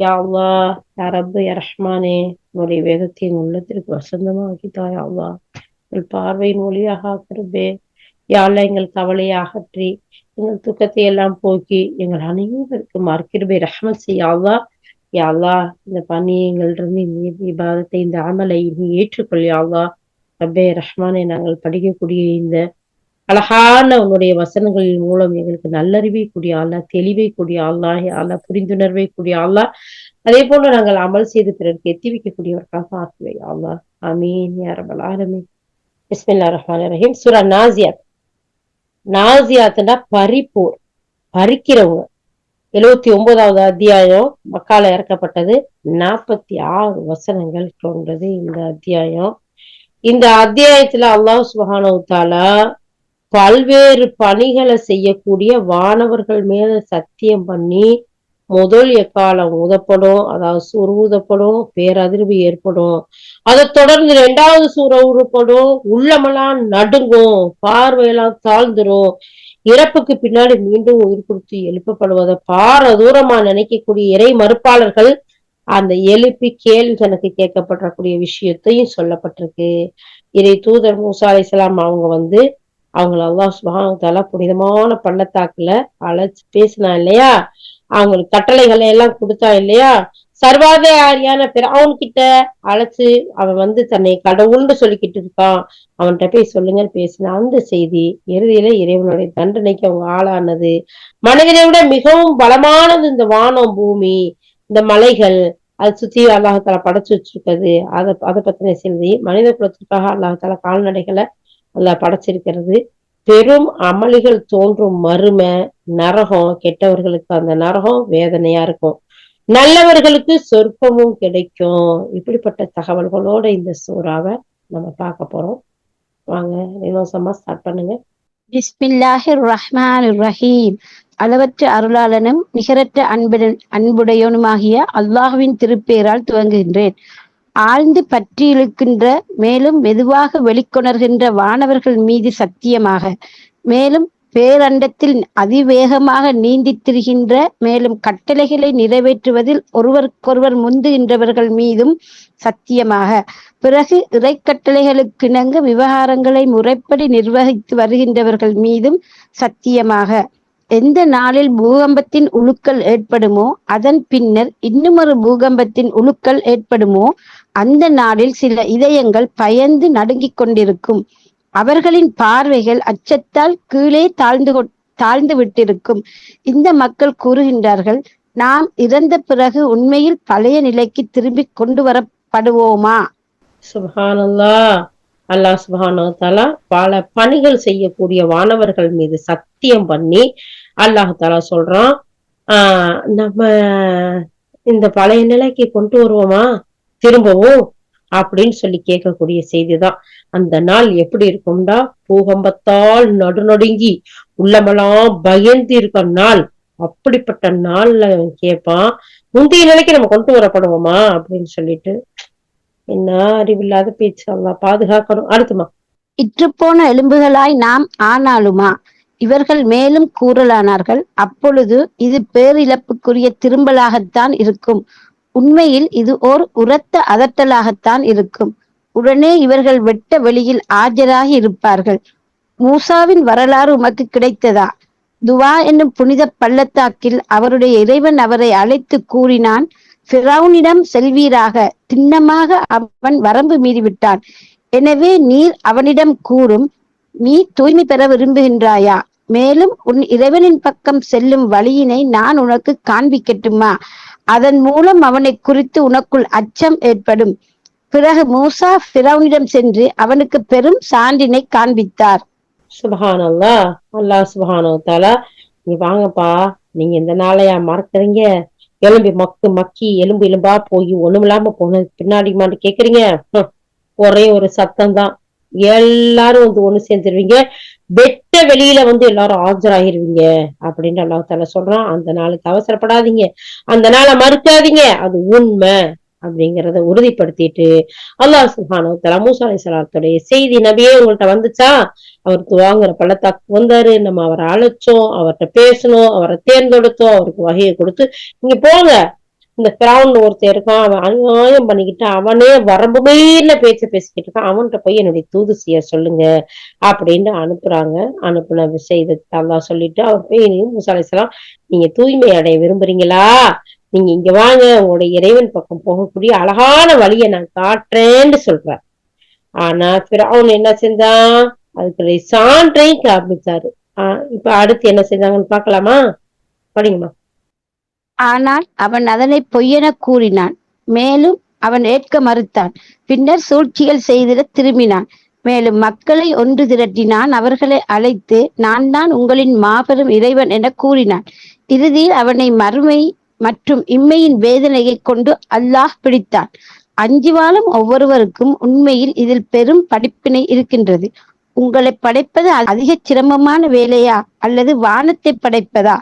யா அல்லா யா ரப்பு யா ரஹ்மானே உன்னுடைய வேதத்தை என் உள்ளத்திற்கு வசந்தமாக்கித்தா யா அல்லா எங்கள் பார்வையின் ஒளியாக ஆக்கிறபே யாழ்ல எங்கள் கவலையை அகற்றி எங்கள் துக்கத்தை எல்லாம் போக்கி எங்கள் அனைவருக்கும் மறுக்கிறபே ரஹமத் செய்யாதா யாழ்லா இந்த பணி எங்களிருந்து இந்த விவாதத்தை இந்த அமலை நீ ஏற்றுக்கொள் ரப்பே ரஹ்மானே நாங்கள் படிக்கக்கூடிய இந்த அழகான உன்னுடைய வசனங்களின் மூலம் எங்களுக்கு நல்லறிவை கூடிய ஆளா தெளிவை கூடிய ஆளா ஆளா புரிந்துணர்வை கூடிய ஆளா அதே போல நாங்கள் அமல் செய்து பிறருக்கு எத்தி வைக்கக்கூடியவர்களாக ஆக்குவை ஆளா அமீன் யாரபல் ஆலமீன். பிஸ்மில்லா ரஹ்மான் ரஹீம். சுரா நாசியாத் நாசியாத்னா பறிப்போர் பறிக்கிறவங்க. எழுவத்தி ஒன்பதாவது அத்தியாயம் மக்கால இறக்கப்பட்டது. நாற்பத்தி ஆறு வசனங்கள் கொண்டது இந்த அத்தியாயம். இந்த அத்தியாயத்துல அல்லாஹ் சுபஹானவுத்தாலா பல்வேறு பணிகளை செய்யக்கூடிய வானவர்கள் மேல சத்தியம் பண்ணி முதல் எக்காலம் ஊதப்படும் அதாவது சுரு ஊதப்படும் பேரதிர்வு ஏற்படும். அதை தொடர்ந்து ரெண்டாவது சூற ஊதப்படும் உள்ளமெல்லாம் நடுங்கும் பார்வையெல்லாம் தாழ்ந்துரும். இறப்புக்கு பின்னாடி மீண்டும் உயிர் கொடுத்து எழுப்பப்படுவதை பார தூரமா நினைக்கக்கூடிய இறை மறுப்பாளர்கள் அந்த எழுப்பி கேள்வி தனக்கு கேட்கப்படக்கூடிய விஷயத்தையும் சொல்லப்பட்டிருக்கு. இறை தூதர் மூசா அலிஸ்லாம் அவங்க வந்து அவங்கள அல்லாஹ் சுபானத்தால புனிதமான பள்ளத்தாக்குல அழைச்சு பேசினா இல்லையா? அவங்களுக்கு கட்டளைகளை எல்லாம் கொடுத்தா இல்லையா? சர்வாதிகாரியான அவன் கிட்ட அழைச்சு அவன் வந்து தன்னை கடவுள்னு சொல்லிக்கிட்டு இருக்கான். அவன்கிட்ட போய் சொல்லுங்கன்னு பேசின அந்த செய்தி இறுதியில இறைவனுடைய தண்டனைக்கு அவங்க ஆளானது. மனிதனை விட மிகவும் பலமானது இந்த வானம் பூமி இந்த மலைகள் அது சுத்தி அல்லாஹால படைச்சு வச்சிருக்கிறது. அதை அதை பத்தின செய்தி மனித குலத்திற்காக அல்லாஹால கால்நடைகளை அல்ல படைச்சிருக்கிறது. பெரும் அமளிகள் தோன்றும் மறுமை நரகம் கெட்டவர்களுக்கு அந்த நரகம் வேதனையா இருக்கும். நல்லவர்களுக்கு சொற்பமும் கிடைக்கும். இப்படிப்பட்ட தகவல்களோட இந்த சூறாவை நம்ம பார்க்க போறோம். வாங்க நிலோசமா ஸ்டார்ட் பண்ணுங்க. பிஸ்மில்லாஹிர் ரஹ்மான் ரஹீம் அளவற்ற அருளாளனும் நிகரற்ற அன்புடன் அன்புடையவனுமாகிய அல்லாஹுவின் திருப்பேரால் துவங்குகின்றேன். ஆழ்ந்து பற்றி இழுக்கின்ற மேலும் மெதுவாக வெளிக்கொணர்கின்ற வானவர்கள் மீது சத்தியமாக மேலும் பேரண்டத்தில் அதிவேகமாக நீந்தி திரிகின்ற மேலும் கட்டளைகளை நிறைவேற்றுவதில் ஒருவருக்கொருவர் முந்துகின்றவர்கள் மீதும் சத்தியமாக. பிறகு இறைக்கட்டளைகளுக்கிணங்க விவகாரங்களை முறைப்படி நிர்வகித்து வருகின்றவர்கள் மீதும் சத்தியமாக. எந்த நாளில் பூகம்பத்தின் உழுக்கள் ஏற்படுமோ அதன் பின்னர் இன்னுமொரு பூகம்பத்தின் உழுக்கள் ஏற்படுமோ அந்த நாளில் சில இதயங்கள் பயந்து நடுங்கிக் கொண்டிருக்கும். அவர்களின் பார்வைகள் அச்சத்தால் கீழே தாழ்ந்து தாழ்ந்து விட்டிருக்கும். இந்த மக்கள் கூறுகின்றார்கள் நாம் இறந்த பிறகு உண்மையில் பழைய நிலைக்கு திரும்பி கொண்டு வரப்படுவோமா? சுபானல்லா அல்லாஹ் தலா பல பணிகள் செய்யக்கூடிய வானவர்கள் மீது சத்தியம் பண்ணி அல்லாஹ் தாலா சொல்றான் ஆஹ் நம்ம இந்த பழைய நிலைக்கு கொண்டு வருவோமா? திரும்பவும் அப்படின்னு சொல்லி கேட்கக்கூடிய செய்திதான். அந்த நாள் எப்படி இருக்கும்டா? பூகம்பத்தால் நடுநடுங்கி உள்ளமெல்லாம் பயந்து இருக்க நாள். அப்படிப்பட்ட நாள்ல கேட்பான் முந்தைய நிலைக்கு நம்ம கொண்டு வரப்படுவோமா? அப்படின்னு சொல்லிட்டு என்ன அறிவில்லாத பேச்சு அல்லா பாதுகாக்கணும். அடுத்துமா. இற்றுப்போன எலும்புகளாய் நாம் ஆனாலுமா? இவர்கள் மேலும் கூறலானார்கள். அப்பொழுது இது பேரிழப்புக்குரிய திரும்பலாகத்தான் இருக்கும். உண்மையில் இது ஓர் உரத்த அதட்டலாகத்தான் இருக்கும். உடனே இவர்கள் வெட்ட வெளியில் ஆஜராகி இருப்பார்கள். மூசாவின் வரலாறு உமக்கு கிடைத்ததா? துவா என்னும் புனித பள்ளத்தாக்கில் அவருடைய இறைவன் அவரை அழைத்து கூறினான் பிறவுனிடம் செல்வீராக. திண்ணமாக அவன் வரம்பு மீறிவிட்டான். எனவே நீர் அவனிடம் கூறும் நீ தூய்மை பெற விரும்புகின்றாயா? மேலும் உன் இறைவனின் பக்கம் செல்லும் வழியினை நான் உனக்கு காண்பிக்கட்டுமா? அதன் மூலம் அவனை குறித்து உனக்குள் அச்சம் ஏற்படும் பிறகு மூசா பிரவுனிடம் சென்று அவனுக்கு பெரும் சான்றினை காண்பித்தார். சுபஹான் அல்லா அல்லா சுபஹானோ தாலா நீ வாங்கப்பா நீங்க இந்த நாளையா மறக்கிறீங்க? எலும்பி மக்கு மக்கி எலும்பு எலும்பா போய் ஒண்ணுமில்லாம போனது. பின்னாடி மாட்டு கேக்குறீங்க? ஒரே ஒரு சத்தம் தான் எல்லாரும் வந்து ஒண்ணு சேர்ந்துருவீங்க. வெட்ட வெளியில வந்து எல்லாரும் ஆஜராகிருவீங்க அப்படின்னு அல்லாஹால சொல்றான். அந்த நாளுக்கு அவசரப்படாதீங்க. அந்த நாளை மறுக்காதீங்க. அது உண்மை. அப்படிங்கறத உறுதிப்படுத்திட்டு அல்லாஹ் சுஹானோ தலா மூசா அலைஹிஸ்ஸலாத்துடைய செய்தி நபியே உங்கள்கிட்ட வந்துச்சா? அவர் துவாங்குற பள்ளத்தாக்கு வந்தாரு. நம்ம அவரை அழைச்சோம் அவர்கிட்ட பேசணும் அவரை தேர்ந்தெடுத்தோம் அவருக்கு வகையை கொடுத்து நீங்க போங்க. இந்த பிராவுன் ஒருத்தர் இருக்கான் அவன் அநியாயம் பண்ணிக்கிட்டு அவனே வரம்பு மீறின பேச்ச பேசிக்கிட்டு இருக்கான். அவன்கிட்ட போய் என்னுடைய தூது செய்ய சொல்லுங்க அப்படின்னு அனுப்புறாங்க. அனுப்புன விஷயத்தை அல்லாஹ் சொல்லிட்டு அவர் போய் மூசா அலைஹிஸ்ஸலாம் நீங்க தூய்மை அடைய விரும்புறீங்களா? நீங்க இங்க வாங்க உங்களுடைய இறைவன் பக்கம் போகக்கூடிய அழகான வழியை நான் காட்டுறேன்னு சொல்றார். ஆனா பிறவுன் என்ன செஞ்சான்? அதுக்கு சான்றையும் காமிச்சாரு ஆஹ் இப்ப அடுத்து என்ன செஞ்சாங்கன்னு பாக்கலாமா படிங்கம்மா. ஆனால் அவன் அதனை பொய்யென கூறினான். மேலும் அவன் ஏற்க மறுத்தான். பின்னர் சூழ்ச்சிகள் செய்திட திரும்பினான். மேலும் மக்களை ஒன்று திரட்டினான். அவர்களை அழைத்து நான் தான் உங்களின் மாபெரும் இறைவன் என கூறினான். இறுதியில் அவனை மறுமை மற்றும் இம்மையின் வேதனையை கொண்டு அல்லாஹ் பிடித்தான். அஞ்சு வாழும் ஒவ்வொருவருக்கும் உண்மையில் இதில் பெரும் படிப்பினை இருக்கின்றது. உங்களை படைப்பது அதிக சிரமமான வேலையா? அல்லது வானத்தை படைப்பதா?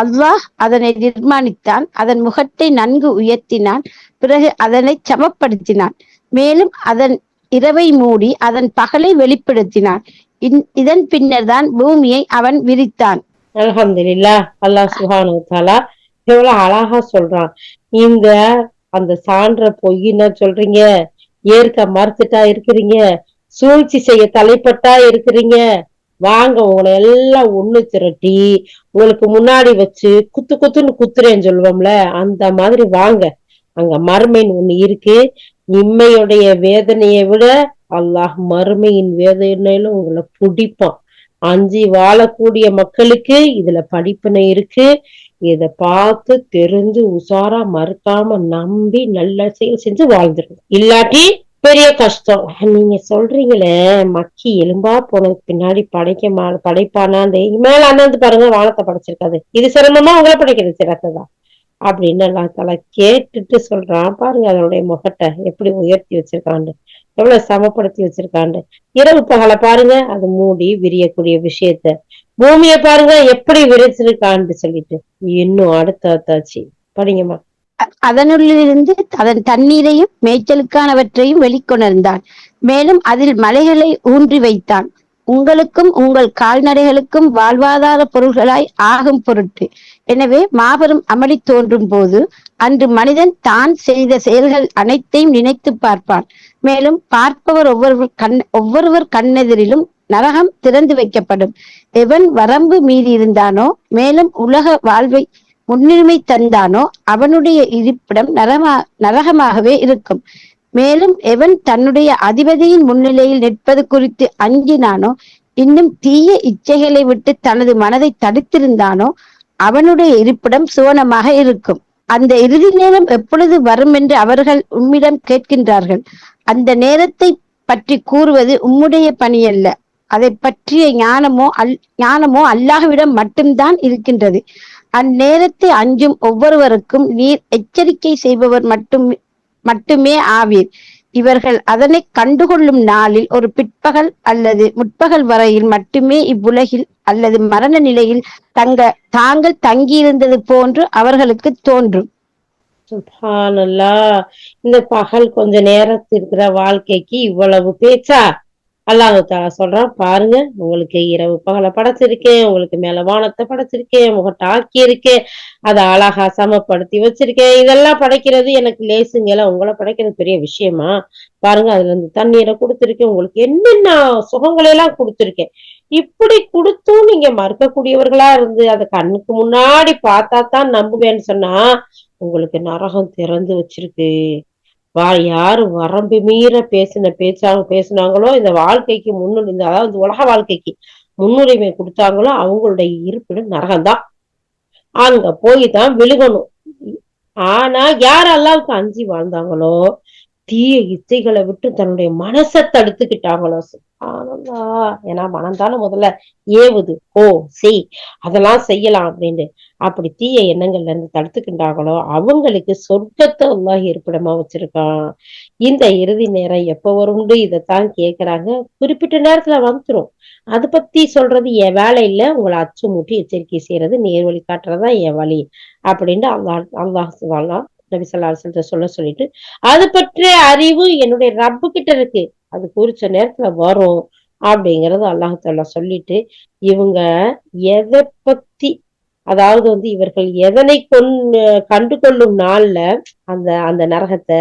அல்லாஹ் அதனை நிர்மாணித்தான் அதன் முகத்தை நன்கு உயர்த்தினான் பிறகு அதனை சமப்படுத்தினான். மேலும் அதன் இரவை மூடி அதன் பகலை வெளிப்படுத்தினான். இன்- இதன் பின்னர் தான் பூமியை அவன் விரித்தான். அலமதுல்லா அல்லாஹ் சுஹானு தாலா எவ்வளவு அழகா சொல்றான். இந்த அந்த சான்ற பொய்ன்னு சொல்றீங்க? ஏற்க மறுத்துட்டா இருக்கிறீங்க? சூழ்ச்சி செய்ய தலைப்பட்டா இருக்கிறீங்க? வாங்க உங்களை எல்லாம் ஒண்ணு திரட்டி உங்களுக்கு முன்னாடி வச்சு குத்து குத்துன்னு குத்துறேன்னு சொல்லுவோம்ல அந்த மாதிரி வாங்க. அங்க மறுமைன்னு ஒண்ணு இருக்கு. இம்மையுடைய வேதனையை விட அல்லாஹ் மறுமையின் வேதனையில உங்களை பிடிப்பான். அஞ்சு வாழக்கூடிய மக்களுக்கு இதுல படிப்பினை இருக்கு. இத பார்த்து தெரிஞ்சு உஷாரா மறுக்காம நம்பி நல்ல செயல் செஞ்சு வாழ்ந்துருங்க. இல்லாட்டி பெரிய கஷ்டம். நீங்க சொல்றீங்களே மக்கி எலும்பா போனதுக்கு பின்னாடி படைக்க மா படைப்பானா? அந்த மேல அண்ணாந்து பாருங்க வானத்தை படைச்சிருக்காது. இது சிரமமா உங்களை படைக்கிறது சிறந்ததா அப்படின்னு எல்லாம் தலை கேட்டுட்டு சொல்றான். பாருங்க அதனுடைய முகத்தை எப்படி உயர்த்தி வச்சிருக்காண்டு எவ்வளவு சமப்படுத்தி வச்சிருக்காண்டு இரவு பகலை பாருங்க அது மூடி விரியக்கூடிய விஷயத்த. பூமியை பாருங்க எப்படி விரிச்சிருக்கான்னு சொல்லிட்டு. இன்னும் அடுத்தாச்சு படிங்கம்மா. அதனுள்ளிருந்து அதன் தண்ணீரையும் மேய்ச்சலுக்கானவற்றையும் வெளிக்கொணர்ந்தான். மேலும் அதில் மலைகளை ஊன்றி வைத்தான். உங்களுக்கும் உங்கள் கால்நடைகளுக்கும் வாழ்வாதார பொருள்களாய் ஆகும் பொருட்டு. எனவே மாபெரும் அமளி தோன்றும் போது அன்று மனிதன் தான் செய்த செயல்கள் அனைத்தையும் நினைத்து பார்ப்பான். மேலும் பார்ப்பவர் ஒவ்வொருவர் கண் ஒவ்வொருவர் கண்ணெதிரிலும் நரகம் திறந்து வைக்கப்படும். எவன் வரம்பு மீறி இருந்தானோ மேலும் உலக வாழ்வை முன்னுரிமை தந்தானோ அவனுடைய இருப்பிடம் நரமா நரகமாகவே இருக்கும். மேலும் எவன் தன்னுடைய அதிபதியின் முன்னிலையில் நிற்பது குறித்து அஞ்சினானோ இன்னும் தீய இச்சைகளை விட்டு தனது மனதை தடுத்திருந்தானோ அவனுடைய இருப்பிடம் சுவனமாக இருக்கும். அந்த இறுதி நேரம் எப்பொழுது வரும் என்று அவர்கள் உம்மிடம் கேட்கின்றார்கள். அந்த நேரத்தை பற்றி கூறுவது உம்முடைய பணியல்ல. அதை பற்றிய ஞானமோ அல் ஞானமோ அல்லாஹ்விடம் மட்டும்தான் இருக்கின்றது. அந்நேரத்தை அஞ்சும் ஒவ்வொருவருக்கும் நீர் எச்சரிக்கை செய்பவர் மட்டும் மட்டுமே ஆவீர். இவர்கள் அதனை கண்டுகொள்ளும் நாளில் ஒரு பிற்பகல் அல்லது முற்பகல் வரையில் மட்டுமே இவ்வுலகில் அல்லது மரண நிலையில் தங்க தாங்கள் தங்கியிருந்தது போன்று அவர்களுக்கு தோன்றும். சுப்ஹானல்லா இந்த பகல் கொஞ்ச நேரத்திற்கிற இருக்கிற வாழ்க்கைக்கு இவ்வளவு பேச்சா? அல்லாஹு தாலா சொல்றான் பாருங்க உங்களுக்கு இரவு பகலை படைச்சிருக்கேன் உங்களுக்கு மேல வானத்தை படைச்சிருக்கேன் முகத்தை ஆக்கி இருக்கேன் அதை அழகா சமப்படுத்தி வச்சிருக்கேன். இதெல்லாம் படைக்கிறது எனக்கு லேசுங்கல உங்களை படைக்கிறது பெரிய விஷயமா? பாருங்க அதுல இருந்து தண்ணீரை கொடுத்துருக்கேன் உங்களுக்கு என்னென்ன சுகங்களை எல்லாம் இப்படி கொடுத்தும் நீங்க மறுக்கக்கூடியவர்களா இருந்து அதை கண்ணுக்கு முன்னாடி பார்த்தா தான் நம்புவேன்னு சொன்னா உங்களுக்கு நரகம் திறந்து வச்சிருக்கு. வா யாரு வரம்பு மீற பேசின பேச்சாங்க பேசுனாங்களோ இந்த வாழ்க்கைக்கு முன்னுரிமை இந்த அதாவது உலக வாழ்க்கைக்கு முன்னுரிமை கொடுத்தாங்களோ அவங்களுடைய இருப்பிடம் நரகம்தான். அங்க போய் தான் விழுகணும். ஆனா யார் அல்லாவுக்கு அஞ்சி வாழ்ந்தாங்களோ தீய இச்சைகளை விட்டு தன்னுடைய மனசை தடுத்துக்கிட்டாங்களோ? ஆனந்தா ஏன்னா மனம்தானே முதல்ல ஏவுது. ஓ செய். அதெல்லாம் செய்யலாம் அப்படின்னு அப்படி தீய எண்ணங்கள்ல இருந்து தடுத்துக்கிட்டாங்களோ? அவங்களுக்கு சொர்க்கத்தை அல்லாஹ் இருப்பிடமா வச்சிருக்கான். இந்த இறுதி நேரம் எப்ப வரும்னு இதைத்தான் கேக்குறாங்க. குறிப்பிட்ட நேரத்துல வந்துரும். அதை பத்தி சொல்றது என் வேலை இல்ல. உங்களை அச்சுமூட்டி எச்சரிக்கை செய்யறது நேர்வழி காட்டுறதுதான் என் வழி. அப்படின்ட்டு அல்லாஹ் அல்லாஹ் சொல்லலாம் நபி சொல்ல சொல்லிட்டு அது பற்றிய அறிவு என்னுடைய ரப்பு கிட்ட இருக்கு. அது குறிச்ச நேரத்துல வரும் அப்படிங்கறது அல்லாஹால சொல்லிட்டு இவங்க எதை பத்தி அதாவது வந்து இவர்கள் எதனை கொண் கண்டு கொள்ளும் நாள்ல அந்த அந்த நரகத்தை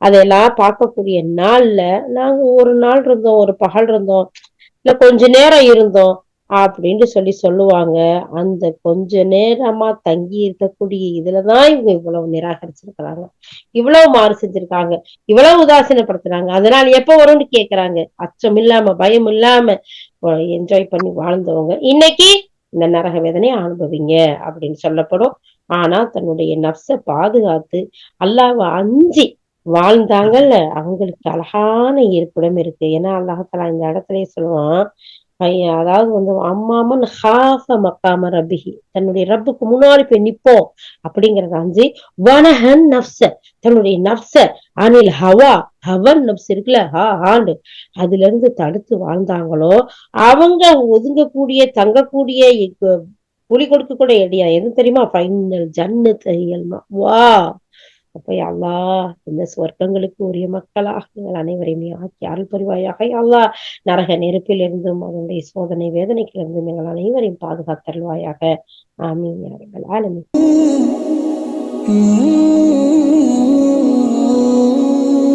அதெல்லாம் பார்க்கக்கூடிய நாள்ல நாங்க ஒரு நாள் இருந்தோம் ஒரு பகல் இருந்தோம் இல்ல கொஞ்ச நேரம் இருந்தோம் அப்படின்னு சொல்லி சொல்லுவாங்க. அந்த கொஞ்ச நேரமா தங்கி இருக்கக்கூடிய இதுலதான் இவங்க இவ்வளவு நிராகரிச்சிருக்கிறாங்க. இவ்வளவு மாறு செஞ்சிருக்காங்க. இவ்வளவு உதாசீனப்படுத்துறாங்க. அதனால எப்ப வரும்னு கேக்குறாங்க. அச்சம் இல்லாம பயம் இல்லாம என்ஜாய் பண்ணி வாழ்ந்தவங்க. இன்னைக்கு இந்த நரக வேதனையை அனுபவிங்க அப்படின்னு சொல்லப்படும். ஆனா தன்னுடைய நப்ச பாதுகாத்து அல்லாவை அஞ்சி வாழ்ந்தாங்கல்ல அவங்களுக்கு அழகான இருப்பிடம் இருக்கு. ஏன்னா அல்லாஹால இந்த இடத்துலயே சொல்லுவான் அதாவது வந்து அம்மாமன் ஹாஃப மக்காம ரபிஹி தன்னுடைய ரப்புக்கு முன்னாடி போய் நிப்போம் அப்படிங்கறத அஞ்சு. வனஹன் நப்ச தன்னுடைய நப்ச அனில் ஹவா ஹவன் நப்ஸ் இருக்குல்ல ஹா ஹாண்டு. அதுல இருந்து தடுத்து வாழ்ந்தாங்களோ அவங்க ஒதுங்கக்கூடிய தங்கக்கூடிய புலி கொடுக்கக்கூடிய இடையா எது தெரியுமா? ஃபைனல் ஜன்னு தெரியல்மா வா அப்ப அல்லா இந்த சொர்க்கங்களுக்கு உரிய மக்களாக நீங்கள் அனைவரையுமே ஆக்கி அருள் புரிவாயாக. அல்லா நரக நெருப்பில் இருந்தும் அதனுடைய சோதனை வேதனைக்கு இருந்தும் எங்கள் அனைவரையும் பாதுகாத்தருள்வாயாக. ஆமீன். ஆலமி